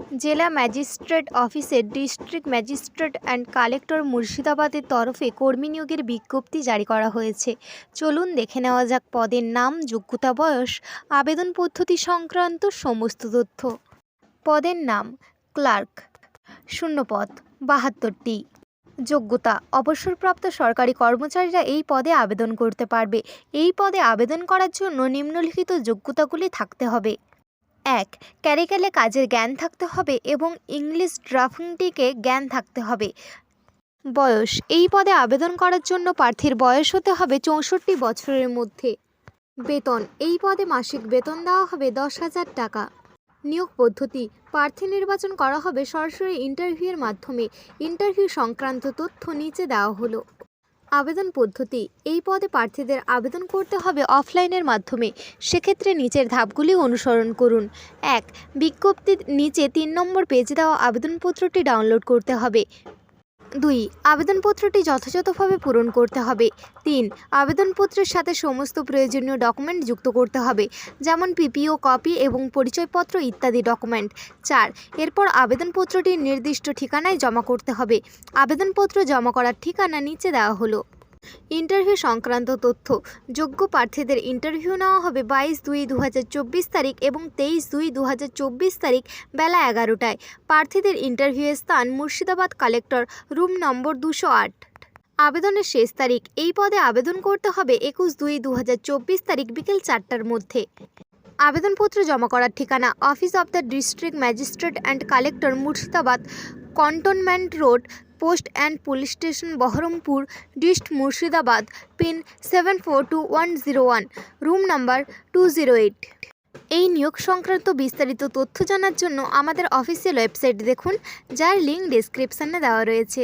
জেলা ম্যাজিস্ট্রেট অফিসের district magistrate and collector মুর্শিদাবাদের তরফে কর্মী নিয়োগের বিজ্ঞপ্তি জারি করা হয়েছে। চলুন দেখে নেওয়া যাক পদের নাম, যোগ্যতা, বয়স, আবেদন পদ্ধতি সংক্রান্ত সমস্ত তথ্য। পদের নাম, ক্লার্ক। শূন্যপদ বাহাত্তরটি। যোগ্যতা, অবসরপ্রাপ্ত সরকারি কর্মচারীরা এই পদে আবেদন করতে পারবে। এই পদে আবেদন করার জন্য নিম্নলিখিত যোগ্যতাগুলি থাকতে হবে। এক ক্যারিক্যালে কাজের জ্ঞান থাকতে হবে এবং ইংলিশ ড্রাফটিংকে জ্ঞান থাকতে হবে। বয়স, এই পদে আবেদন করার জন্য প্রার্থীর বয়স হতে হবে চৌষট্টি বছরের মধ্যে। বেতন, এই পদে মাসিক বেতন দেওয়া হবে দশ হাজার টাকা। নিয়োগ পদ্ধতি, প্রার্থী নির্বাচন করা হবে সরাসরি ইন্টারভিউয়ের মাধ্যমে। ইন্টারভিউ সংক্রান্ত তথ্য নিচে দেওয়া হলো। আবেদন পদ্ধতি। এই পদে প্রার্থীদের আবেদন করতে হবে অফলাইনের মাধ্যমে। সেক্ষেত্রে নিচের ধাপগুলি অনুসরণ করুন। এক, বিজ্ঞপ্তির নিচে তিন নম্বর পেজে দেওয়া আবেদনপত্রটি ডাউনলোড করতে হবে। দুই, আবেদনপত্রটি যথাযথভাবে পূরণ করতে হবে। তিন, আবেদনপত্রের সাথে সমস্ত প্রয়োজনীয় ডকুমেন্ট যুক্ত করতে হবে, যেমন পিপিও কপি এবং পরিচয়পত্র ইত্যাদি ডকুমেন্ট। চার, এরপর আবেদনপত্রটি নির্দিষ্ট ঠিকানায় জমা করতে হবে। আবেদনপত্র জমা করার ঠিকানা নিচে দেওয়া হলো। ইন্টারভিউ সংক্রান্ত তথ্য। যোগ্য প্রার্থীদের ইন্টারভিউ নেওয়া হবে বাইশ দুই দু তারিখ এবং তেইশ দুই দু তারিখ বেলা এগারোটায়। প্রার্থীদের ইন্টারভিউয়ের স্থান মুর্শিদাবাদ কালেক্টর রুম নম্বর দুশো আট। আবেদনের শেষ তারিখ। এই পদে আবেদন করতে হবে একুশ দুই দু তারিখ বিকেল চারটার মধ্যে। আবেদনপত্র জমা করার ঠিকানা office of the district magistrate and collector Murshidabad cantonment road post and police station Berhampore dist Murshidabad, pin seven four two one zero one, room number two zero eight. এই নিয়োগ সংক্রান্ত বিস্তারিত তথ্য জানার জন্য আমাদের অফিসিয়াল ওয়েবসাইট দেখুন, যার লিঙ্ক ডিসক্রিপশানে দেওয়া রয়েছে।